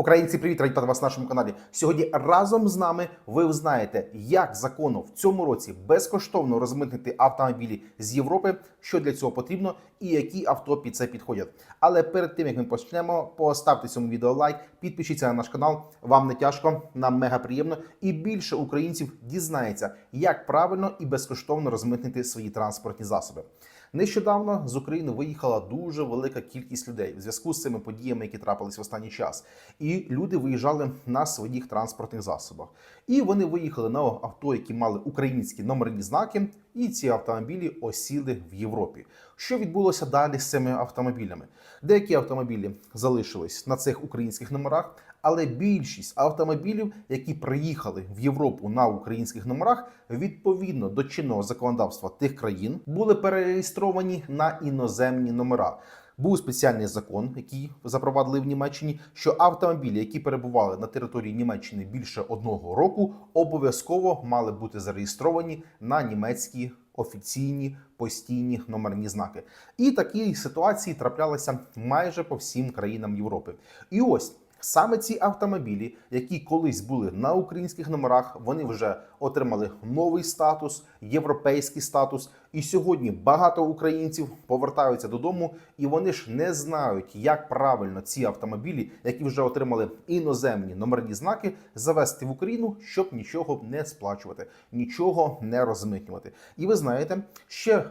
Українці, привіт, раді вас на нашому каналі. Сьогодні разом з нами ви узнаєте, як законно в цьому році безкоштовно розмитнити автомобілі з Європи, що для цього потрібно, і які авто під це підходять. Але перед тим як ми почнемо, поставте цьому відео лайк, підпишіться на наш канал. Вам не тяжко, нам мега приємно, і більше українців дізнається, як правильно і безкоштовно розмитнити свої транспортні засоби. Нещодавно з України виїхала дуже велика кількість людей в зв'язку з цими подіями, які трапились в останній час. І люди виїжджали на своїх транспортних засобах. І вони виїхали на авто, які мали українські номерні знаки, і ці автомобілі осіли в Європі. Що відбулося далі з цими автомобілями? Деякі автомобілі залишились на цих українських номерах, але більшість автомобілів, які приїхали в Європу на українських номерах, відповідно до чинного законодавства тих країн, були перереєстровані на іноземні номера. Був спеціальний закон, який запровадили в Німеччині, що автомобілі, які перебували на території Німеччини більше одного року, обов'язково мали бути зареєстровані на німецькі офіційні постійні номерні знаки. І такі ситуації траплялися майже по всім країнам Європи. І ось. Саме ці автомобілі, які колись були на українських номерах, вони вже отримали новий статус, європейський статус. І сьогодні багато українців повертаються додому, і вони ж не знають, як правильно ці автомобілі, які вже отримали іноземні номерні знаки, завести в Україну, щоб нічого не сплачувати, нічого не розмитнювати. І ви знаєте, ще е,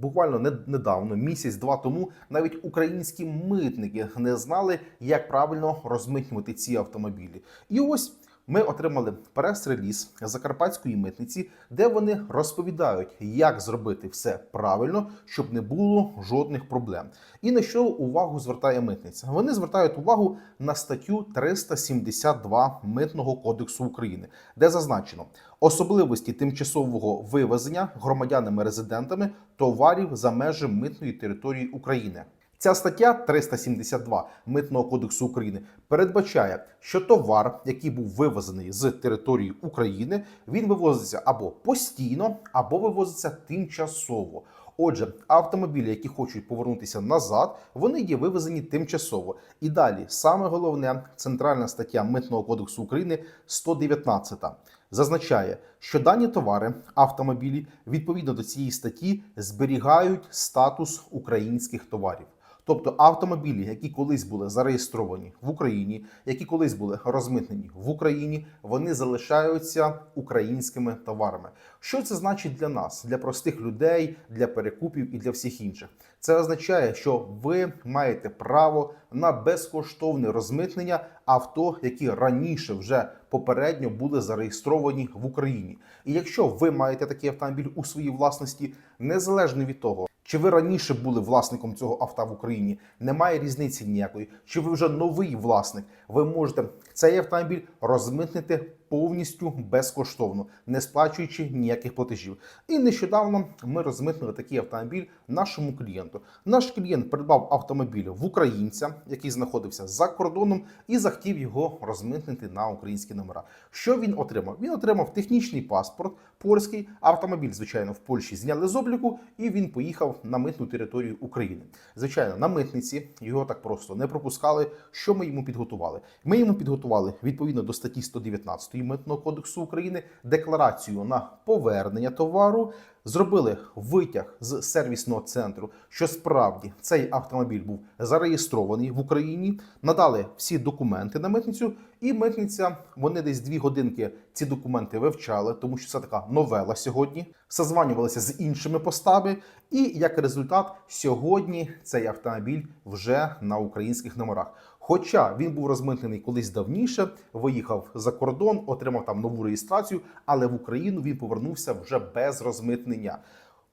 буквально недавно, місяць-два тому, навіть українські митники не знали, як правильно розмитнювати ці автомобілі. І ось. Ми отримали прес-реліз закарпатської митниці, де вони розповідають, як зробити все правильно, щоб не було жодних проблем. І на що увагу звертає митниця? Вони звертають увагу на статтю 372 Митного кодексу України, де зазначено особливості тимчасового вивезення громадянами-резидентами товарів за межі митної території України. Ця стаття 372 Митного кодексу України передбачає, що товар, який був вивезений з території України, він вивозиться або постійно, або вивозиться тимчасово. Отже, автомобілі, які хочуть повернутися назад, вони є вивезені тимчасово. І далі саме головне центральна стаття Митного кодексу України 119 зазначає, що дані товари, автомобілі відповідно до цієї статті зберігають статус українських товарів. Тобто автомобілі, які колись були зареєстровані в Україні, які колись були розмитнені в Україні, вони залишаються українськими товарами. Що це значить для нас, для простих людей, для перекупів і для всіх інших? Це означає, що ви маєте право на безкоштовне розмитнення авто, які раніше вже попередньо були зареєстровані в Україні. І якщо ви маєте такий автомобіль у своїй власності, незалежно від того, чи ви раніше були власником цього авто в Україні? Немає різниці ніякої. Чи ви вже новий власник? Ви можете цей автомобіль розмитнити повністю безкоштовно, не сплачуючи ніяких платежів. І нещодавно ми розмитнили такий автомобіль нашому клієнту. Наш клієнт придбав автомобіль в українця, який знаходився за кордоном, і захотів його розмитнити на українські номера. Що він отримав? Він отримав технічний паспорт польський. Автомобіль, звичайно, в Польщі зняли з обліку, і він поїхав на митну територію України. Звичайно, на митниці його так просто не пропускали. Що ми йому підготували? Ми йому підготували відповідно до статті 119 Митного кодексу України декларацію на повернення товару. Зробили витяг з сервісного центру, що справді цей автомобіль був зареєстрований в Україні. Надали всі документи на митницю, і митниця вони десь дві годинки ці документи вивчали, тому що це така новела сьогодні. Созванювалися з іншими постами, і як результат, сьогодні цей автомобіль вже на українських номерах. Хоча він був розмитнений колись давніше, виїхав за кордон, отримав там нову реєстрацію, але в Україну він повернувся вже без розмитнення.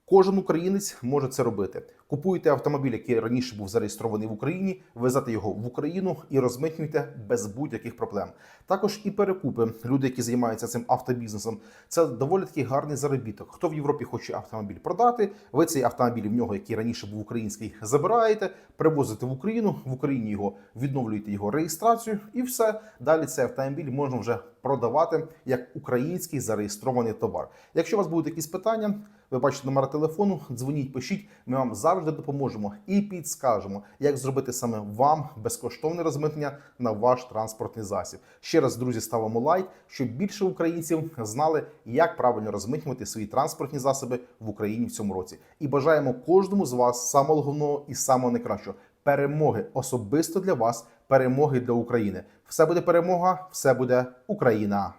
Кожен українець може це робити. Купуєте автомобіль, який раніше був зареєстрований в Україні, везете його в Україну і розмитнюєте без будь-яких проблем. Також і перекупи, люди, які займаються цим автобізнесом, це доволі такий гарний заробіток. Хто в Європі хоче автомобіль продати, ви цей автомобіль в нього, який раніше був український, забираєте, привозите в Україну, в Україні його відновлюєте його реєстрацію, і все. Далі цей автомобіль можна вже продавати як український зареєстрований товар. Якщо у вас будуть якісь питання, ви бачите номер телефону, дзвоніть, пишіть. Ми вам завжди завжди допоможемо і підскажемо, як зробити саме вам безкоштовне розмитнення на ваш транспортний засіб. Ще раз, друзі, ставимо лайк, щоб більше українців знали, як правильно розмитнювати свої транспортні засоби в Україні в цьому році. І бажаємо кожному з вас самого головного і самого найкращого перемоги особисто для вас, перемоги для України. Все буде перемога, все буде Україна.